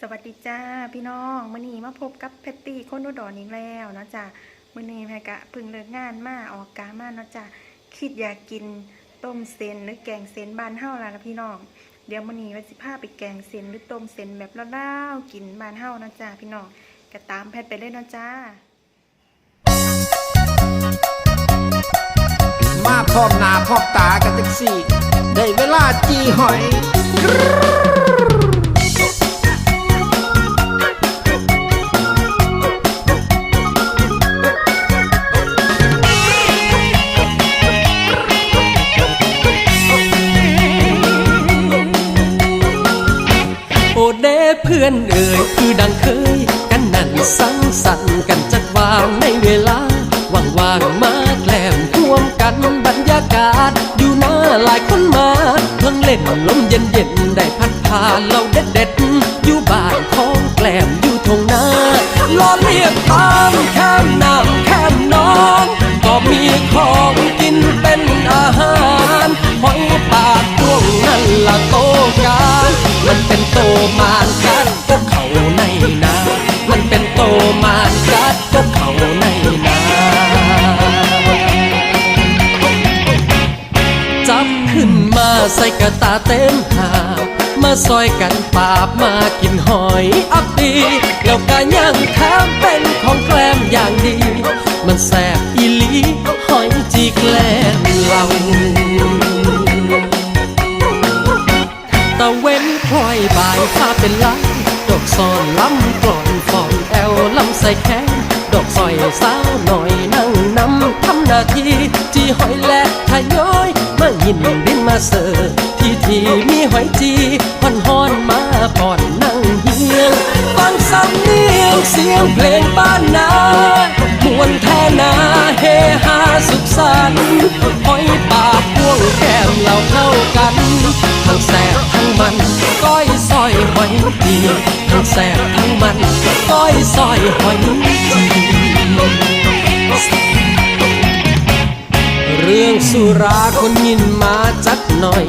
สวัสดีจ้าพี่น้องมื่อนี้มาพบกับแพตตี้คนอุดรอีกแล้วเนาะจ้ามื่อนี้แพกะพิ่งเลิกงานมาออกกามาเนาะจ้าคิดอยากกินต้มเซนหรือแกงเซนบ้านเฮาละนะพี่น้องเดี๋ยวมื่อนี้ว่าสิพาไปแกงเซนหรือต้มเซนแบบลาวๆกินบ้านเฮาเนาะจ้าพี่น้องก็ตามแพทไปเลยเนาะจ้า มาพร้อมหน้าพร้อมตากันแท็กซี่ได้เวลาจีหอย เพื่อนเอ่ยคือดังเคย กันนั่นสังสรรค์กันจัดวางในเวลาว่างๆมาแกล้มร่วมกันบรรยากาศ อยู่หน้าหลายคนมาเพิ่งเล่นลมเย็นๆได้พัดพาเราเด็ดๆอยู่บ้านของแกล้มอยู่ทงหน้าล้อเลียกตามแคมน้ำแคมน้อง ก็มีของกินเป็นอาหารหอยปากพวงนั่นละโตกันมันเป็นโตมา ใส่กระตาเต็มหามาซอยกันปาบมากินหอยอักดีแล้วก็ยังแถมเป็นของแกล้มอย่างดี มันแสบอีลีหอยจีแกล้มเราตะเว้นพลอยบ่ายฟ้าเป็นลายดอกซอนล้ำกลอนฟอนแอวลำใส่แขนดอกซอยสาวหน่อยนั่งนำทำหน้าที่จีหอยและทยอยมายินดิน เสิร์ฟที่ที่มีหอยจีฮอนฮอนมาป่อนนั่งเฮียงฟังสำเนียงเสียงเพลงบ้านนามวนแท่นาเฮฮาสุขสันต์หอยปากพวงแก้มเราเข้ากันทั้งแสบทั้งมันก้อยซอยหอยดีทั้งแสบทั้งมันก้อยซอยหอยจี เรื่องสุราคนยินมาจัดหน่อย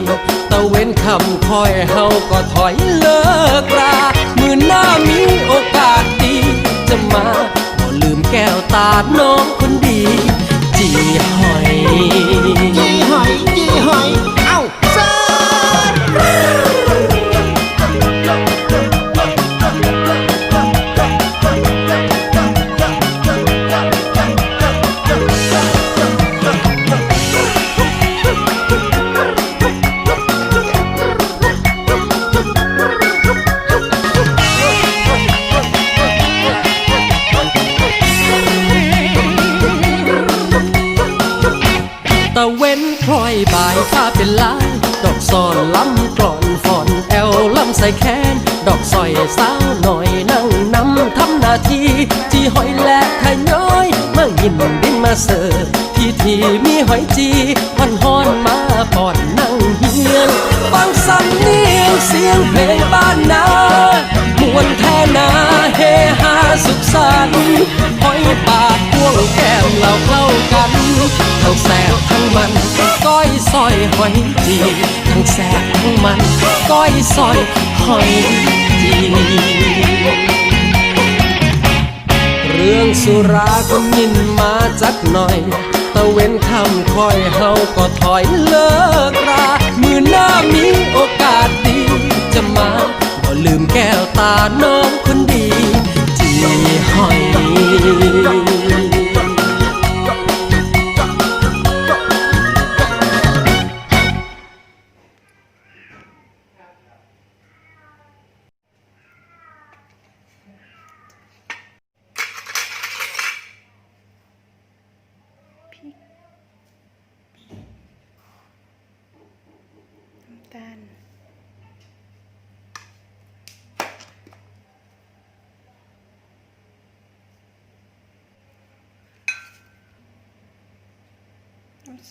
ตะเว้นคำคอยเฮาก็ถอยเลิกรามือหน้ามีโอกาสดีจะมาบ่ลืมแก้วตาน้องคนดี จีหอยจีหอย พลอยบายฟ้าเป็นลาย ดอกซอนล้ำกลอนฟอนแอวล้ำใส่แขน ดอกสอยสาวหน่อยนั่งนำทำหน้าที่จีหอยและทะย้อยเมายินดินมาเสิร์ฟที่ที่มีหอยจีฮอนฮอนมาปอนนั่งเฮียงฟังสำเนียงเสียงเพลงบ้านนามวนแท่นาเฮฮาสุขสันต์หอยปากพวงแก้มเราเข้ากัน ทั้งแสบทั้งมันก้อยซอยหอยจีทั้งแสบทั้งมันก้อยซอยหอยจีเรื่องสุราก็ยินมาจักหน่อยตะเว้นคำคอยเฮาก็ถอยเลิกรามือหน้ามีโอกาสดีจะมาบ่ลืมแก้วตาน้อง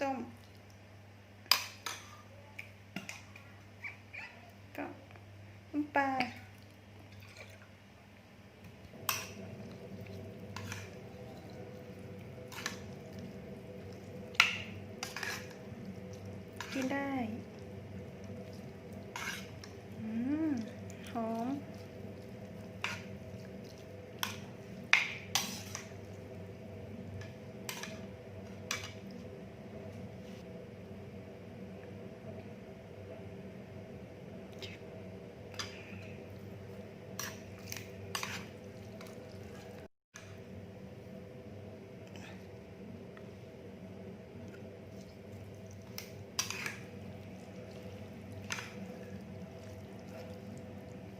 ส้ม ก็น้ำปลากินได้